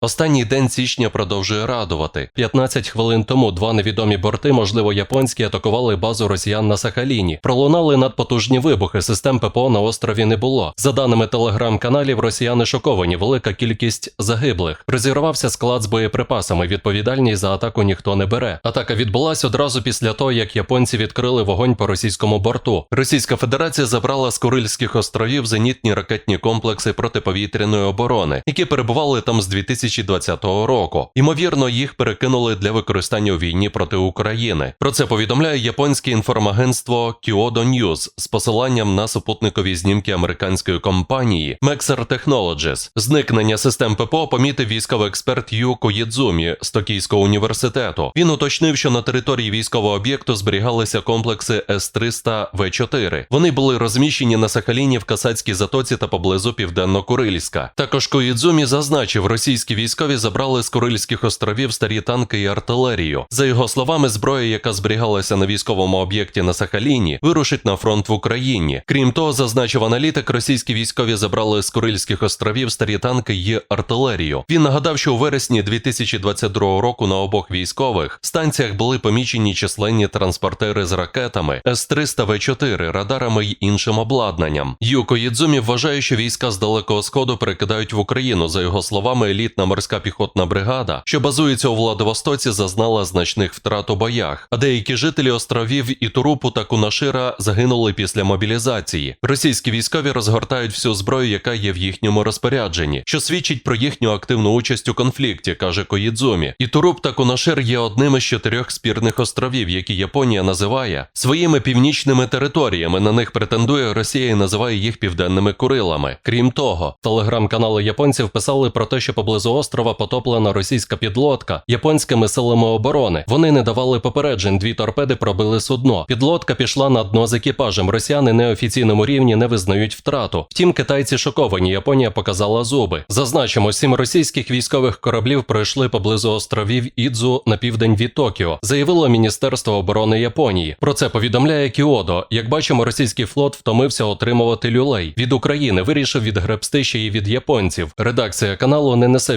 Останній день січня продовжує радувати. 15 хвилин тому два невідомі борти, можливо, японські, атакували базу росіян на Сахаліні. Пролунали надпотужні вибухи. Систем ППО на острові не було. За даними телеграм-каналів, росіяни шоковані. Велика кількість загиблих. Розірвався склад з боєприпасами. Відповідальність за атаку ніхто не бере. Атака відбулася одразу після того, як японці відкрили вогонь по російському борту. Російська Федерація забрала з Курильських островів зенітні ракетні комплекси протиповітряної оборони, які перебували там з 2020 року. Ймовірно, їх перекинули для використання у війні проти України. Про це повідомляє японське інформагентство Kyodo News з посиланням на супутникові знімки американської компанії Maxar Technologies. Зникнення систем ППО помітив військовий експерт Ю Коїдзумі з Токійського університету. Він уточнив, що на території військового об'єкту зберігалися комплекси С-300В4. Вони були розміщені на Сахаліні в Касацькій затоці та поблизу Південно-Курильська. Також Коїдзумі зазначив, російські військові забрали з Курильських островів старі танки і артилерію. За його словами, зброя, яка зберігалася на військовому об'єкті на Сахаліні, вирушить на фронт в Україні. Крім того, зазначив аналітик, російські військові забрали з Курильських островів старі танки і артилерію. Він нагадав, що у вересні 2022 року на обох військових станціях були помічені численні транспортери з ракетами С-300В4, радарами й іншим обладнанням. Юко Єдзумі вважає, що війська з далекого сходу перекидають в Україну. За його словами, елітна морська піхотна бригада, що базується у Владивостоці, зазнала значних втрат у боях. А деякі жителі островів Ітурупу та Кунашира загинули після мобілізації. Російські військові розгортають всю зброю, яка є в їхньому розпорядженні, що свідчить про їхню активну участь у конфлікті, каже Коїдзумі. Ітуруп та Кунашир є одним із чотирьох спірних островів, які Японія називає своїми північними територіями. На них претендує Росія і називає їх південними Курилами. Крім того, телеграм-канали японців писали про те, що поблизу острова потоплена російська підлодка японськими силами оборони. Вони не давали попереджень. Дві торпеди пробили судно. Підлодка пішла на дно з екіпажем. Росіяни на офіційному рівні не визнають втрату. Втім, китайці шоковані. Японія показала зуби. Зазначимо, сім російських військових кораблів пройшли поблизу островів Ідзу на південь від Токіо, заявило Міністерство оборони Японії. Про це повідомляє Кіодо. Як бачимо, російський флот втомився отримувати люлей від України. Вирішив відгребсти ще й від японців. Редакція каналу не несе